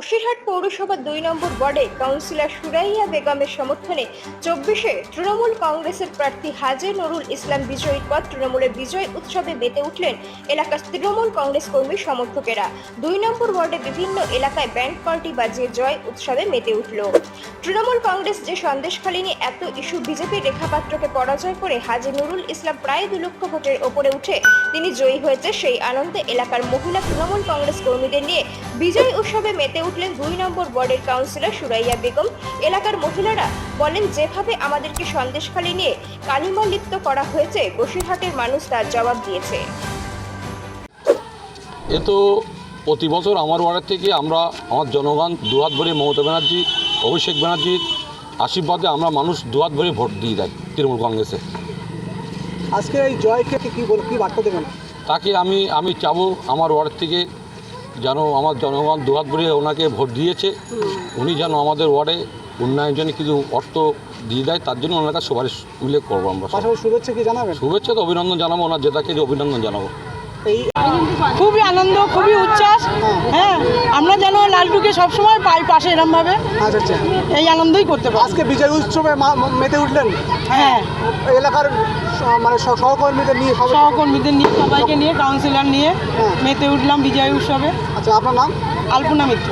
বসিরহাট পৌরসভা দুই নম্বর ওয়ার্ডে কাউন্সিলর সুরাইয়া বেগমের সমর্থনে চব্বিশে তৃণমূল কংগ্রেসের প্রার্থী হাজে নুরুল ইসলাম বিজয়ীর পর তৃণমূলের বিজয় উৎসবে মেতে উঠলেন এলাকার তৃণমূল কংগ্রেস কর্মী সমর্থকেরা। দুই নম্বর ওয়ার্ডে বিভিন্ন এলাকায় ব্যান্ড পার্টি বাজিয়ে জয় উৎসবে মেতে উঠল। তৃণমূল কংগ্রেস যে সন্দেশখালী নিয়ে এত ইস্যু বিজেপির রেখাপাত্রকে পরাজয় করে হাজী নুরুল ইসলাম প্রায় দু লক্ষ ভোটের ওপরে উঠে তিনি জয়ী হয়েছে সেই আনন্দে এলাকার মহিলা তৃণমূল কংগ্রেস কর্মীদের নিয়ে। বিজয় উৎসবে মেতে উঠলেন দুই নম্বর ওয়ার্ডের কাউন্সিলর সুরাইয়া বেগম। এলাকার মহিলারা বলেন, যেভাবে আমাদেরকে সন্দেশখালী নিয়ে কালিমা লিপ্ত করা হয়েছে, বসিরহাটের মানুষ তার জবাব দিয়েছে। এ তো প্রতি বছর আমার ওয়ার্ডের থেকে আমরা, আমার জনগণ দুহাত ভরে মমতা ব্যানার্জি অভিষেক ব্যানার্জির আশীর্বাদে আমরা মানুষ দুহাত ভরে ভোট দিয়ে দেয় তৃণমূল কংগ্রেসে। আজকে এই জয়কে কি বল কি বার্তা দেবেন? তাকে আমি আমি চাবো আমার ওয়ার্ড থেকে যেন আমার জনগণ দুহাত ভরে ওনাকে ভোট দিয়েছে। উনি যেন আমাদের ওয়ার্ডে উন্নয়নের জন্য কিছু অর্থ দিয়ে দেয় তার জন্য ওনার কাছে সুপারিশ উল্লেখ করব আমরা শুভেচ্ছা কি জানাবেন? শুভেচ্ছা তো অভিনন্দন জানাব ওনার জেতাকে যে অভিনন্দন জানাব। খুবই আনন্দ খুবই উচ্ছ্বাস। হ্যাঁ আমরা লালটুকে সবসময় পাই পাশে এরমভাবে আচ্ছা আচ্ছা। এই আনন্দই করতে পারি। আজকে বিজয় উৎসবে মা- মেতে উঠলেন? হ্যাঁ। এলাকার স- মানে স- সহকর্মীদের নিয়ে সহকর্মীদের নিয়ে সবাইকে নিয়ে কাউন্সিলর নিয়ে হ্যাঁ। মেতে উঠলাম বিজয় উৎসবে। আচ্ছা আপনার নাম? আলপনা মিত্র।